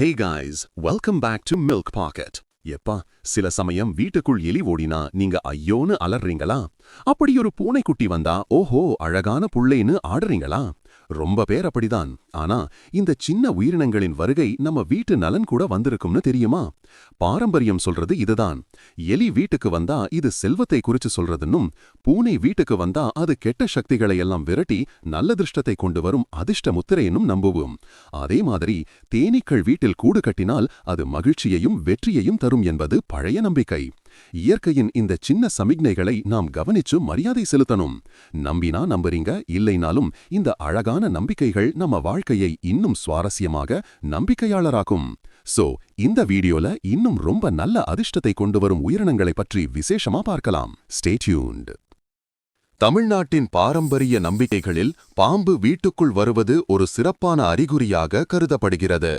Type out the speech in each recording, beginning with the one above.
Hey guys welcome back to milk packet எப்பா சில சமயம் வீட்டுக்குள் எலி ஓடினா நீங்க ஐயோன்னு அலறீங்களா? அப்படி ஒரு பூனைக்குட்டி வந்தா ஓஹோ அழகான புள்ளைன்னு ஆடுறீங்களா? ரொம்ப பேர் அப்படிதான். ஆனா இந்த சின்ன உயிரினங்களின் வருகை நம்ம வீட்டு நலன் கூட வந்திருக்கும்னு தெரியுமா? பாரம்பரியம் சொல்றது இதுதான். எலி வீட்டுக்கு வந்தா இது செல்வத்தை குறிச்சு சொல்றதுன்னும் பூனை வீட்டுக்கு வந்தா அது கெட்ட சக்திகளை எல்லாம் விரட்டி நல்ல திருஷ்டத்தை கொண்டு வரும் அதிர்ஷ்ட முத்திரையெனும் நம்புவோம். அதே மாதிரி தேனீக்கள் வீட்டில் கூடு கட்டினால் அது மகிழ்ச்சியையும் வெற்றியையும் தரும் என்பது பழைய நம்பிக்கை. இயற்கையின் இந்த சின்ன சமிக்ஞைகளை நாம் கவனிச்சு மரியாதை செலுத்தணும். நம்பினா நம்புறீங்க இல்லைனாலும் இந்த அழகான நம்பிக்கைகள் நம்ம வாழ்க்கையை இன்னும் சுவாரஸ்யமாக நம்பிக்கையாளராக்கும். சோ இந்த வீடியோல இன்னும் ரொம்ப நல்ல அதிர்ஷ்டத்தை கொண்டு வரும் உயிரினங்களை பற்றி விசேஷமா பார்க்கலாம். ஸ்டேட்யூண்ட் தமிழ்நாட்டின் பாரம்பரிய நம்பிக்கைகளில் பாம்பு வீட்டுக்குள் வருவது ஒரு சிறப்பான அறிகுறியாக கருதப்படுகிறது.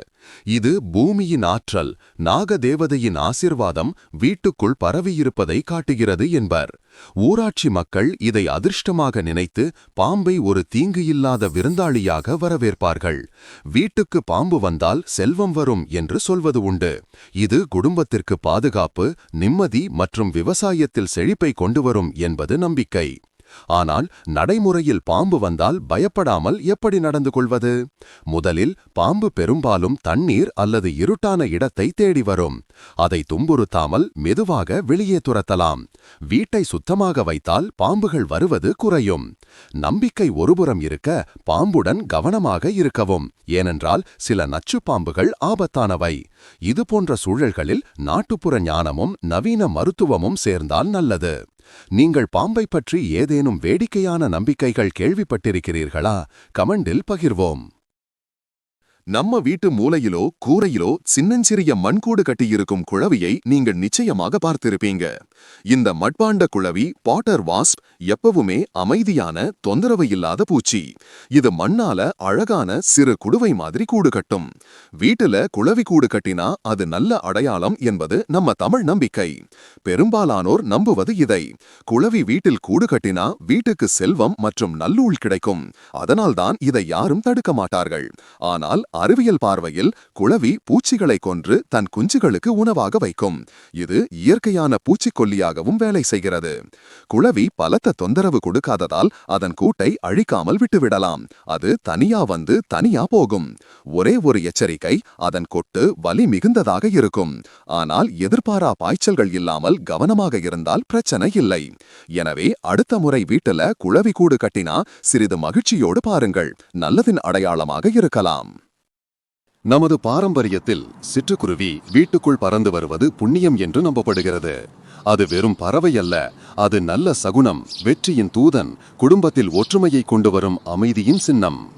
இது பூமியின் ஆற்றல் நாகதேவதையின் ஆசிர்வாதம் வீட்டுக்குள் பரவியிருப்பதை காட்டுகிறது என்பர். ஊராட்சி மக்கள் இதை அதிர்ஷ்டமாக நினைத்து பாம்பை ஒரு தீங்கு இல்லாத விருந்தாளியாக வரவேற்பார்கள். வீட்டுக்கு பாம்பு வந்தால் செல்வம் வரும் என்று சொல்வது உண்டு. இது குடும்பத்திற்கு பாதுகாப்பு நிம்மதி மற்றும் விவசாயத்தில் செழிப்பை கொண்டு வரும் என்பது நம்பிக்கை. ஆனால் நடைமுறையில் பாம்பு வந்தால் பயப்படாமல் எப்படி நடந்து கொள்வது? முதலில் பாம்பு பெரும்பாலும் தண்ணீர் அல்லது இருட்டான இடத்தை தேடி வரும். அதை துன்புறுத்தாமல் மெதுவாக வெளியே துரத்தலாம். வீட்டை சுத்தமாக வைத்தால் பாம்புகள் வருவது குறையும். நம்பிக்கை ஒருபுறம் இருக்க பாம்புடன் கவனமாக இருக்கவும். ஏனென்றால் சில நச்சு பாம்புகள் ஆபத்தானவை. இதுபோன்ற சூழல்களில் நாட்டுப்புற ஞானமும் நவீன மருத்துவமும் சேர்ந்தால் நல்லது. நீங்கள் பாம்பை பற்றி ஏதேனும் வேடிக்கையான நம்பிக்கைகள் கேள்விப்பட்டிருக்கிறீர்களா? கமெண்டில் பகிர்வோம். நம்ம வீட்டு மூலையிலோ கூரையிலோ சின்னஞ்சிறிய மண்கூடு கட்டியிருக்கும் குழவியை நீங்கள் நிச்சயமாக பார்த்திருப்பீங்க. இந்த மட்பாண்ட குழவி பாட்டர் வாஸ்ப் எப்பவுமே அமைதியான தொந்தரவு இல்லாத பூச்சி. இது மண்ணால அழகான சிறு குடுவை மாதிரி கூடு கட்டும். வீட்டுல குழவி கூடு கட்டினா அது நல்ல அடையாளம் என்பது நம்ம தமிழ் நம்பிக்கை. பெரும்பாலானோர் நம்புவது இதை. குழவி வீட்டில் கூடு கட்டினா வீட்டுக்கு செல்வம் மற்றும் நல்லூழ் கிடைக்கும். அதனால்தான் இதை யாரும் தடுக்க மாட்டார்கள். ஆனால் அறிவியல் பார்வையில் குளவி பூச்சிகளை கொன்று தன் குஞ்சுகளுக்கு உணவாக வைக்கும். இது இயற்கையான பூச்சிக்கொல்லியாகவும் வேலை செய்கிறது. குளவி பலத்த தொந்தரவு கொடுக்காததால் அதன் கூட்டை அழிக்காமல் விட்டுவிடலாம். அது தனியா வந்து தனியா போகும். ஒரே ஒரு எச்சரிக்கை அதன் கொட்டு வலி மிகுந்ததாக இருக்கும். ஆனால் எதிர்பாரா பாய்ச்சல்கள் இல்லாமல் கவனமாக இருந்தால் பிரச்சனை இல்லை. எனவே அடுத்த முறை வீட்டுல குளவி கூடு கட்டினா சிறிது மகிழ்ச்சியோடு பாருங்கள். நல்லதின் அடையாளமாக இருக்கலாம். நமது பாரம்பரியத்தில் சிற்றுக்குருவி வீட்டுக்குள் பறந்து வருவது புண்ணியம் என்று நம்பப்படுகிறது. அது வெறும் பறவை அல்ல அது நல்ல சகுனம் வெற்றியின் தூதன் குடும்பத்தில் ஒற்றுமையை கொண்டு வரும் அமைதியின் சின்னம்.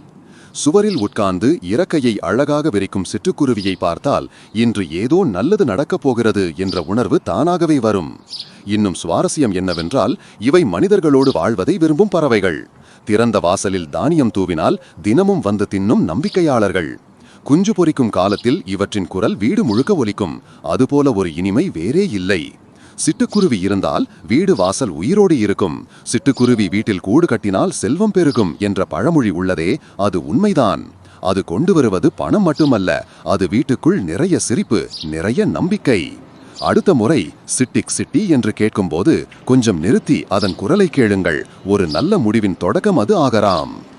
சுவரில் உட்கார்ந்து இறக்கையை அழகாக விரிக்கும் சிற்றுக்குருவியை பார்த்தால் இன்று ஏதோ நல்லது நடக்கப் போகிறது என்ற உணர்வு தானாகவே வரும். இன்னும் சுவாரஸ்யம் என்னவென்றால் இவை மனிதர்களோடு வாழ்வதை விரும்பும் பறவைகள். திறந்த வாசலில் தானியம் தூவினால் தினமும் வந்து தின்னும் நம்பிக்கையாளர்கள். குஞ்சு பொறிக்கும் காலத்தில் இவற்றின் குரல் வீடு முழுக்க ஒலிக்கும். அதுபோல ஒரு இனிமை வேறே இல்லை. சிட்டுக்குருவி இருந்தால் வீடு வாசல் உயிரோடு இருக்கும். சிட்டுக்குருவி வீட்டில் கூடு கட்டினால் செல்வம் பெருகும் என்ற பழமொழி உள்ளதே அது உண்மைதான். அது கொண்டு வருவது பணம் மட்டுமல்ல அது வீட்டுக்குள் நிறைய சிரிப்பு நிறைய நம்பிக்கை. அடுத்த முறை சிட்டிக் சிட்டி என்று கேட்கும்போது கொஞ்சம் நிறுத்தி அதன் குரலை கேளுங்கள் ஒரு நல்ல முடிவின் தொடக்கம் அது ஆகலாம்.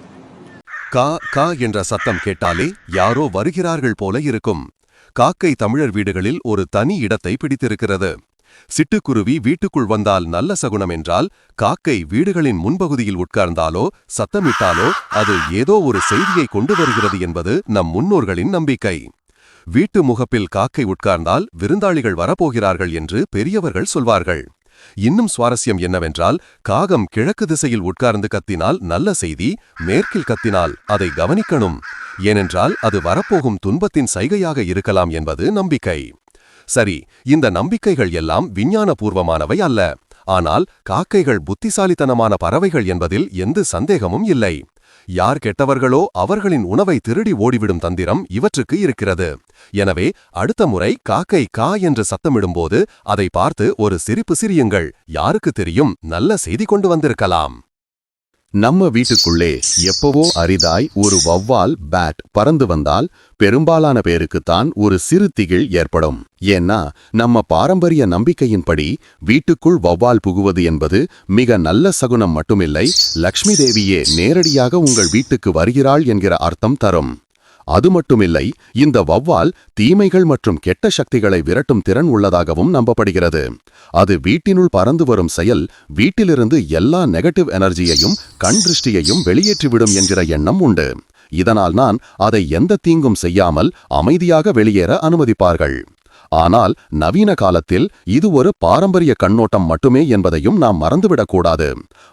கா கா என்ற சத்தம் கேட்டாலே யாரோ வருகிறார்கள் போல இருக்கும். காக்கை தமிழர் வீடுகளில் ஒரு தனி இடத்தை பிடித்திருக்கிறது. சிட்டுக்குருவி வீட்டுக்குள் வந்தால் நல்ல சகுனம் என்றால் காக்கை வீடுகளின் முன்பகுதியில் உட்கார்ந்தாலோ சத்தமிட்டாலோ அது ஏதோ ஒரு செய்தியை கொண்டு வருகிறது என்பது நம் முன்னோர்களின் நம்பிக்கை. வீட்டு முகப்பில் காக்கை உட்கார்ந்தால் விருந்தாளிகள் வரப்போகிறார்கள் என்று பெரியவர்கள் சொல்வார்கள். இன்னும் சுவாரஸ்யம் என்னவென்றால் காகம் கிழக்கு திசையில் உட்கார்ந்து கத்தினால் நல்ல செய்தி மேற்கில் கத்தினால் அதை கவனிக்கணும். ஏனென்றால் அது வரப்போகும் துன்பத்தின் சைகையாக இருக்கலாம் என்பது நம்பிக்கை. சரி இந்த நம்பிக்கைகள் எல்லாம் விஞ்ஞானபூர்வமானவை அல்ல. ஆனால் காக்கைகள் புத்திசாலித்தனமான பறவைகள் என்பதில் எந்த சந்தேகமும் இல்லை. யார் கெட்டவர்களோ அவர்களின் உணவை திருடி ஓடிவிடும் தந்திரம் இவற்றுக்கு இருக்கிறது. எனவே அடுத்த முறை காக்கை கா என்று சத்தமிடும்போது அதை பார்த்து ஒரு சிரிப்பு சிரியுங்கள். யாருக்கு தெரியும்? நல்ல செய்தி கொண்டு வந்திருக்கலாம். நம்ம வீட்டுக்குள்ளே எப்பவோ அரிதாய் ஒரு வவ்வால் பேட் பறந்து வந்தால் பெரும்பாலான பேருக்குத்தான் ஒரு சிறு திகில் ஏற்படும். ஏன்னா நம்ம பாரம்பரிய நம்பிக்கையின்படி வீட்டுக்குள் வவ்வால் புகுவது என்பது மிக நல்ல சகுனம் மட்டுமில்லை லக்ஷ்மி தேவியே நேரடியாக உங்கள் வீட்டுக்கு வருகிறாள் என்கிற அர்த்தம் தரும். அது மட்டுமில்லை இந்த வவ்வால் தீமைகள் மற்றும் கெட்ட சக்திகளை விரட்டும் திறன் உள்ளதாகவும் நம்பப்படுகிறது. அது வீட்டினுள் பறந்து வரும் செயல் வீட்டிலிருந்து எல்லா நெகட்டிவ் எனர்ஜியையும் கண் திருஷ்டியையும் வெளியேற்றிவிடும் என்கிற எண்ணம் உண்டு. இதனால் நான் அதை எந்த தீங்கும் செய்யாமல் அமைதியாக வெளியேற அனுமதிப்பார்கள். ஆனால் நவீன காலத்தில் இது ஒரு பாரம்பரிய கண்ணோட்டம் மட்டுமே என்பதையும் நாம் மறந்துவிடக்கூடாது.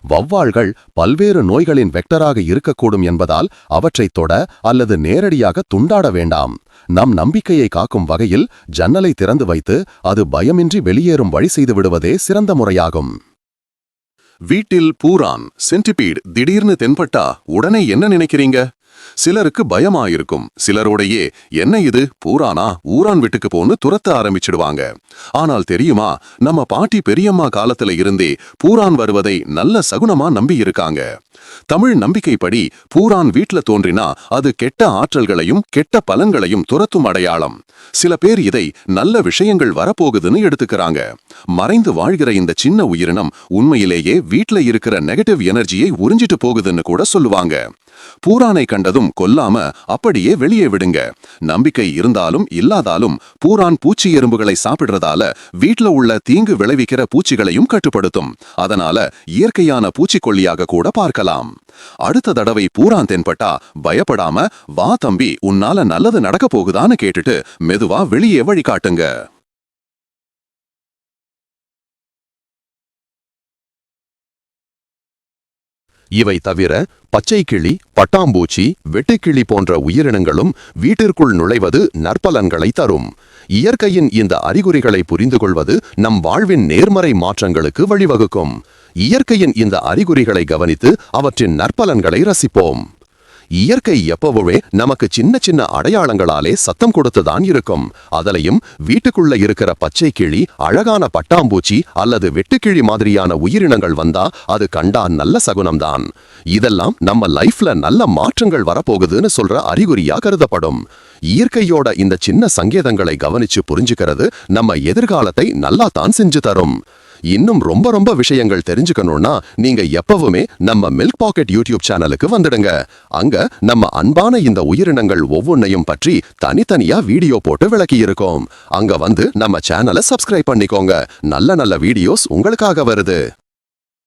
வௌவாள்கள் பல்வேறு நோய்களின் வெக்டராக இருக்கக்கூடும் என்பதால் அவற்றைத் தொட அல்லது நேரடியாக துண்டாட வேண்டாம். நம் நம்பிக்கையை காக்கும் வகையில் ஜன்னலை திறந்து வைத்து அது பயமின்றி வெளியேறும் வழி செய்து விடுவதே சிறந்த முறையாகும். வீட்டில் பூரான் சென்டிபீட் திடீர்னு தென்பட்டா உடனே என்ன நினைக்கிறீங்க? சிலருக்கு பயமாயிருக்கும். சிலரோடையே என்ன இது? பூரானா? ஊரான் வீட்டுக்கு போன்னு துரத்த ஆரம்பிச்சிடுவாங்க. ஆனால் தெரியுமா? நம்ம பாட்டி பெரியம்மா காலத்துல இருந்தே பூரான் வருவதை நல்ல சகுனமா நம்பி இருக்காங்க. தமிழ் நம்பிக்கைப்படி பூரான் வீட்ல தோன்றினா அது கெட்ட ஆற்றல்களையும் கெட்ட பலன்களையும் துரத்தும் அடையாளம். சில பேர் இதை நல்ல விஷயங்கள் வரப்போகுதுன்னு எடுத்துக்கிறாங்க. மறைந்து வாழ்கிற இந்த சின்ன உயிரினம் உண்மையிலேயே வீட்ல இருக்கிற நெகட்டிவ் எனர்ஜியை உறிஞ்சிட்டு போகுதுன்னு கூட சொல்லுவாங்க. பூரானை கண்டதும் கொல்லாம அப்படியே வெளியே விடுங்க. நம்பிக்கை இருந்தாலும் இல்லாதாலும் பூரான் பூச்சி எறும்புகளை சாப்பிடுறதால வீட்ல உள்ள தீங்கு விளைவிக்கிற பூச்சிகளையும் கட்டுப்படுத்தும். அதனால இயற்கையான பூச்சிக்கொல்லியாக கூட பார்க்கலாம். அடுத்த தடவை பூரான் தென்பட்டா பயப்படாம வா தம்பி உன்னால நல்லது நடக்க போகுதான்னு கேட்டுட்டு மெதுவா வெளியே வழிகாட்டுங்க. இவை தவிர பச்சை கிளி பட்டாம்பூச்சி வெட்டுக்கிளி போன்ற உயிரினங்களும் வீட்டிற்குள் நுழைவது நற்பலன்களை தரும். இயற்கையின் இந்த அறிகுறிகளை புரிந்து கொள்வது நம் வாழ்வின் நேர்மறை மாற்றங்களுக்கு வழிவகுக்கும். இயற்கையின் இந்த அறிகுறிகளை கவனித்து அவற்றின் நற்பலன்களை ரசிப்போம். இயற்கை எப்பவுமே நமக்கு சின்ன சின்ன அடையாளங்களாலே சத்தம் கொடுத்துதான் இருக்கும். அதுலயும் வீட்டுக்குள்ள இருக்கிற பச்சை கிளி அழகான பட்டாம்பூச்சி அல்லது வெட்டுக்கிளி மாதிரியான உயிரினங்கள் வந்தா அது கண்டா நல்ல சகுனம்தான். இதெல்லாம் நம்ம லைஃப்ல நல்ல மாற்றங்கள் வரப்போகுதுன்னு சொல்ற அறிகுறியா கருதப்படும். இயற்கையோட இந்த சின்ன சங்கேதங்களை கவனிச்சு புரிஞ்சுக்கிறது நம்ம எதிர்காலத்தை நல்லா தான் செஞ்சு தரும். இன்னும் ரொம்ப ரொம்ப விஷயங்கள் தெரிஞ்சுக்கணும்னா நீங்க எப்பவுமே நம்ம மில்க் பாக்கெட் யூடியூப் சேனலுக்கு வந்துடுங்க. அங்க நம்ம அன்பான இந்த உயிரினங்கள் ஒவ்வொன்னையும் பற்றி தனித்தனியா வீடியோ போட்டு விளக்கி இருக்கோம் அங்க வந்து நம்ம சேனலை சப்ஸ்கிரைப் பண்ணிக்கோங்க. நல்ல நல்ல வீடியோஸ் உங்களுக்காக வருது.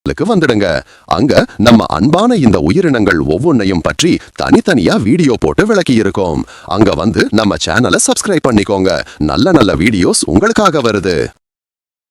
வந்துடுங்க. அங்க நம்ம அன்பான இந்த உயிரினங்கள் ஒவ்வொன்னையும் பற்றி தனித்தனியா வீடியோ போட்டு விளக்கி இருக்கோம் அங்க வந்து நம்ம சேனலை சப்ஸ்கிரைப் பண்ணிக்கோங்க. நல்ல நல்ல வீடியோஸ் உங்களுக்காக வருது.